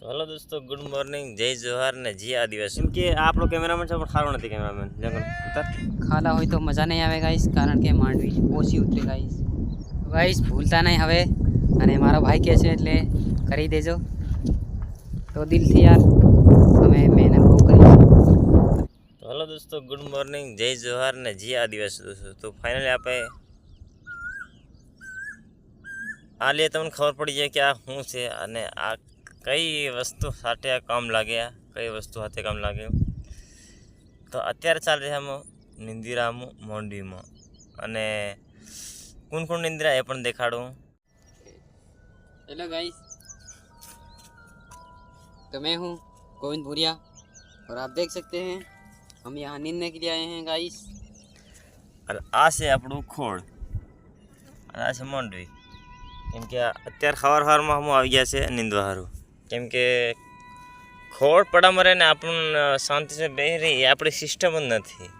તો હલો દોસ્તો good morning જય જોહાર ને જી આદિવાસી. કેમ કે આપણો કેમેરામેન છે પણ ખારો નથી કેમેરામેન જંગલ. ઉતાર. ખાલા હોય તો મજા નહીં આવે ગાઈસ કારણ કે માંડવી ઓછી ઉતરી ગાઈસ ગાઈસ ભૂલતા નહીં હવે. અને મારો ભાઈ કહે છે એટલે કરી દેજો. તો દિલથી યાર અમે મહેનત બહુ કરી. તો હલો દોસ્તો ગુડ મોર્નિંગ જય જોહાર ને જી આદિવાસી દોસ્તો. તો ફાઇનલી આપણે આ લે તમને ખબર પડી જાય કે આ શું છે અને આ કઈ વસ્તુ સાથે આ કામ લાગે આ કઈ વસ્તુ સાથે કામ લાગે તો અત્યારે ચાલે છે આમાં નિંદિરામાં મોંડીમાં અને કોણ કોણ નિંદિરા એ પણ દેખાડું हेलो गाइस तो मैं हूँ गोविंद भूरिया और आप देख सकते हैं हम यहाँ नींदने के लिए आए हैं गाइस અને આ છે આપણું ખોળ અને આ છે મોંડવી કેમ કે આ અત્યારે સવાર સવારમાં હું આવી ગયા છે નીંદવા સારું કેમ કે ખોળ પડામાં રહે ને આપણને શાંતિથી બે રહી, એ આપણી સિસ્ટમ જ નથી.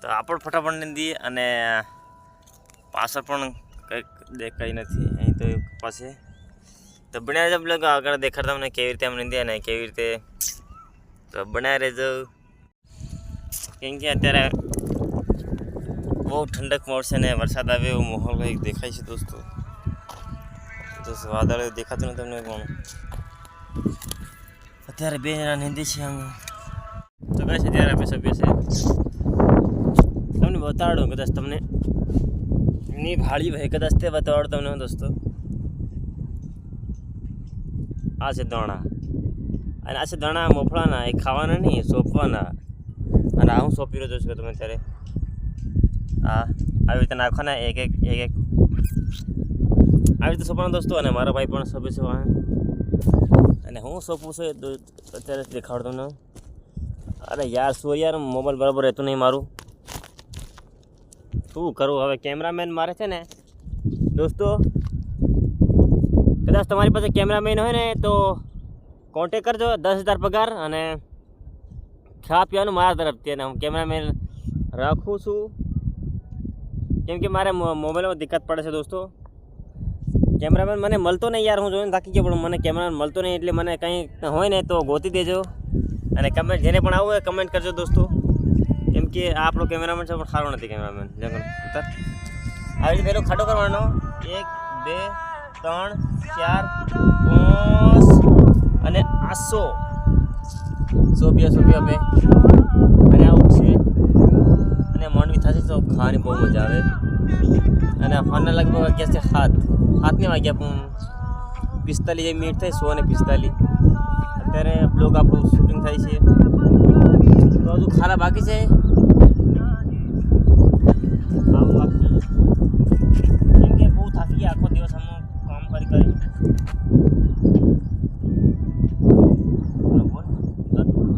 તો આપણે ફટાફટ નીંદીએ અને પાછળ પણ કંઈક દેખાય નથી. અહીં તો પાસે તો બનાવી રહેજો બ્લોગ, આગળ દેખાડતા તમને કેવી રીતે આમ દે અને કેવી રીતે. તો બનાવી રહેજો. કેમ કે અત્યારે બહુ ઠંડક મળશે ને વરસાદ આવે એવો માહોલ કંઈક દેખાય છે દોસ્તો. દોસ્તો વાદળ દેખાતું નથી તમને પણ. અત્યારે બે જણા નીંદી છે અમે તો કહે છે ત્યારે આપણે સભ્ય છે. તમને બતાડું કદાચ તમને એની ભાળી ભાઈ કદાચ તે બતાવડો તમને દોસ્તો. આ છે દોણા. અને આ છે દોણા મોફળાના, એ ખાવાના નહીં, સોંપવાના. અને આ હું સોંપી રહ્યો છું તમે ત્યારે આ આવી રીતે નાખવાના એક એક એક એક આવી રીતે સોંપવાના દોસ્તો, અને મારા ભાઈ પણ સોંપે છે અને હું સોંપું છું અત્યારે દેખાડતો ને અરે યાર, શું યાર, મોબાઈલ બરાબર રહેતું નહીં મારું. શું કરું હવે? કેમેરામેન મારે છે ને, દોસ્તો, કદાચ તમારી પાસે કેમેરામેન હોય ને, તો કોન્ટેક કરજો, દસ હજાર પગાર, અને ખા પીવાનું મારા તરફથી, અને હું કેમેરામેન રાખું છું. કેમ કે મારે મોબાઈલમાં દિક્કત પડે છે દોસ્તો. કેમેરામેન મને મળતો નહીં યાર, હું જોઈને થાકી ગયો, પણ મને કેમેરામેન મળતો નહીં એટલે મને કંઈ હોય ને તો ગોતી દેજો. અને કમેન્ટ જેને પણ આવું હોય કમેન્ટ કરજો દોસ્તો. કેમ કે આ આપણો કેમેરામેન છે, પણ સારો નથી કેમેરામેન. ઉતર. આવી રીતે પહેલો ખાડો કરવાનો. એક, બે, ત્રણ, ચાર, પાંચ અને આસો. સોપિયા સોપિયા બે અને આવું છે. અને માંડવી થશે તો ખાવાની બહુ મજા આવે. અને ફાના લગભગ છે સાત. સાતને વાગ્યા પણ પિસ્તાલીસ જે મિનિટ થઈ સો અને પિસ્તાલીસ. અત્યારે બ્લોગ આપણું શૂટિંગ થાય છે. તો હજુ ખારા બાકી છે. કેમ કે બહુ થાકી આખો દિવસ અમે કામ કરી કરી બોલો, બોલ. બોલ.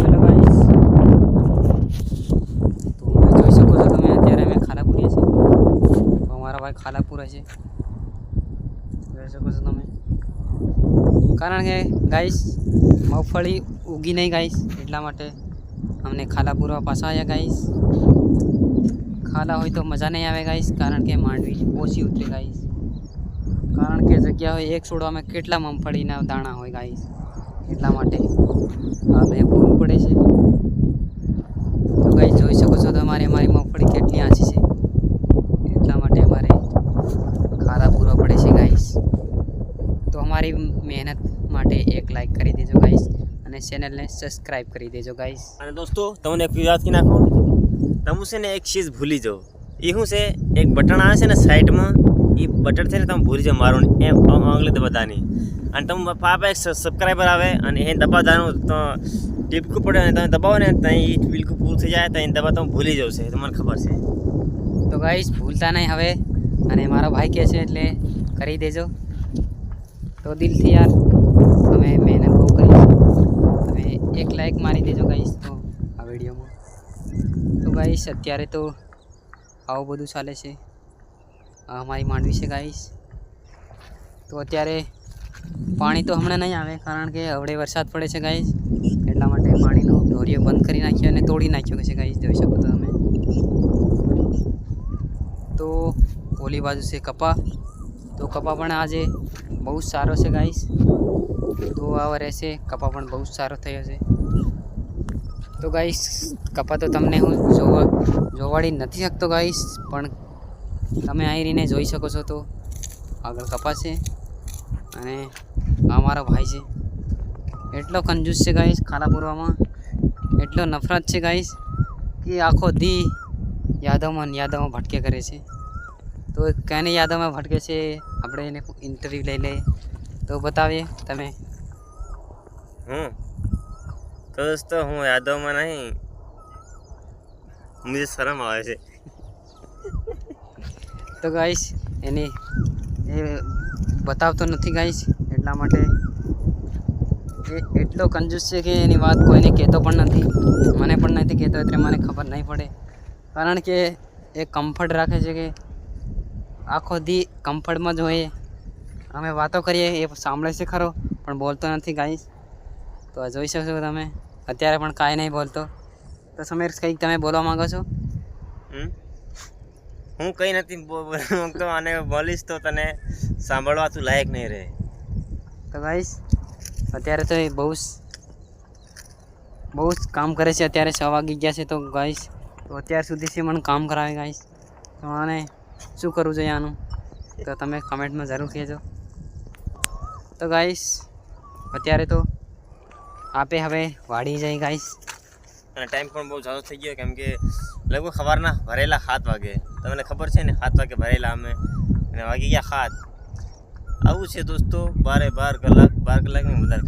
હેલો ગાઈસ તો તમે જોઈ શકો છો તમે અત્યારે અમે ખાલાપુરીએ છીએ ભાઈ ખાલાપુરા છે જોઈ શકો છો તમે. કારણ કે ગાઈસ મગફળી ઉગી નહીં ગાઈસ એટલા માટે અમને ખાલાપુરા પાછા આવ્યા ગાઈસ ખાલા હોય તો મજા નહીં આવે ગાઈસ કારણ કે માંડવી ઓછી ઉતરે ગાઈસ કારણ કે જગ્યા હોય એક છોડવામાં કેટલા મગફળીના દાણા હોય ગાઈસ એટલા માટે આ બે પૂરું પડે છે તો ગાઈસ જોઈ શકો છો તમારે અમારી મગફળી કેટલી આછી છે એટલા માટે અમારે ખારા પૂરવા પડે છે ગાઈસ તો અમારી મહેનત માટે એક લાઈક કરી દેજો ગાઈસ અને ચેનલને સબસ્ક્રાઈબ કરી દેજો ગાઈસ અને દોસ્તો તમને એક યાદ કરી નાખો? તમે છે ને એક ચીજ ભૂલી જાઓ. એ શું છે? એક બટન આવે છે ને સાઈડમાં એ બટન છે ને તમે ભૂલી જાઓ મારું એમ આંગળી દબાવવાની અને તમે પાપા એક સબસ્ક્રાઈબર આવે અને એ દબાવવાનું તો ટીપકું પડે અને તમે દબાવો ને ત્યાં એ બિલકુલ પૂરું થઈ જાય ત્યાં દબા તમે ભૂલી જાવ છે. તમને તો મને ખબર છે. તો ગાઈસ ભૂલતા નહીં હવે. અને મારો ભાઈ કહે છે એટલે કરી દેજો. તો દિલથી યાર. અમે મહેનત બહુ કરી તમે એક લાઈક મારી દેજો ગાઈશ તો આ વિડીયોમાં. તો ગાઈશ અત્યારે તો આવું બધું ચાલે છે. આ અમારી માંડવી છે ગાઈશ તો અત્યારે પાણી તો હમણાં નહીં આવે કારણ કે હવડે વરસાદ પડે છે ગાઈશ એટલા માટે પાણીનો ઢોરીઓ બંધ કરી નાખ્યો અને તોડી નાખ્યો છે ગાઈશ જોઈ શકો છો તમે. તો ઓલી બાજુ છે કપા. તો કપા પણ આજે બહુ જ સારો છે ગાઈસ તો રહેશે કપા પણ બહુ જ સારો થયો છે. તો ગાઈસ કપા તો તમને હું જોવા, જોવાડી નથી શકતો ગાઈસ પણ તમે અહીં રહીને જોઈ શકો છો તો આગળ કપા છે અને આ મારો ભાઈ છે. એટલો કંજૂસ છે ગાઈસ ખાના પૂરવામાં. એટલો નફરત છે ગાઈસ કે આખો દી યાદવમાં યાદવમાં ભટકે કરે છે. તો કેને યાદવમાં ભટકે છે? આપણે એને ઇન્ટરવ્યૂ લઈ લઈએ. તો બતાવીએ તમે. હું તો દોસ્તો હું યાદવમાં નહીં મુજે શરમ આવે છે. તો ગાઈશ એની એ બતાવતો નથી ગાઈશ એટલા માટે એ એટલો કંજૂસ છે કે એની વાત કોઈને કહેતો પણ નથી. મને પણ નથી કહેતો એટલે મને ખબર નહીં પડે. કારણ કે એ કમ્ફર્ટ રાખે છે કે આખો દી કમ્ફર્ટમાં જ હોય અમે વાતો કરીએ એ સાંભળે છે ખરો પણ બોલતો નથી ગાઈશ તો આ જોઈ શકશો તમે. અત્યારે પણ કાંઈ નહીં બોલતો. તો સમીર કંઈક તમે બોલવા માંગો છો? હું કંઈ નથી બોલવા માંગતો અને બોલીશ તો તને સાંભળવા તું લાયક નહીં રહે. તો ગાઈશ અત્યારે તો એ બહુ બહુ જ કામ કરે છે. અત્યારે છ વાગી ગયા છે તો ગાઈશ તો અત્યાર સુધી છે મને કામ કરાવે ગાઈશ તો મને શું કરવું જોઈએ આનું? તો તમે કમેન્ટમાં જરૂર કહેજો. તો ગાઈસ અત્યારે તો આપે હવે વાડી જાય ગાઈસ અને ટાઈમ પણ બહુ ઝાઝો થઈ ગયો, કેમ કે લગભગ સવારના ભરેલા સાત વાગે. તમને ખબર છે ને, સાત વાગે ભરેલા અમે. અને વાગી ગયા સાત. આવું છે દોસ્તો, બારે બાર કલાક, બાર કલાકની વધારે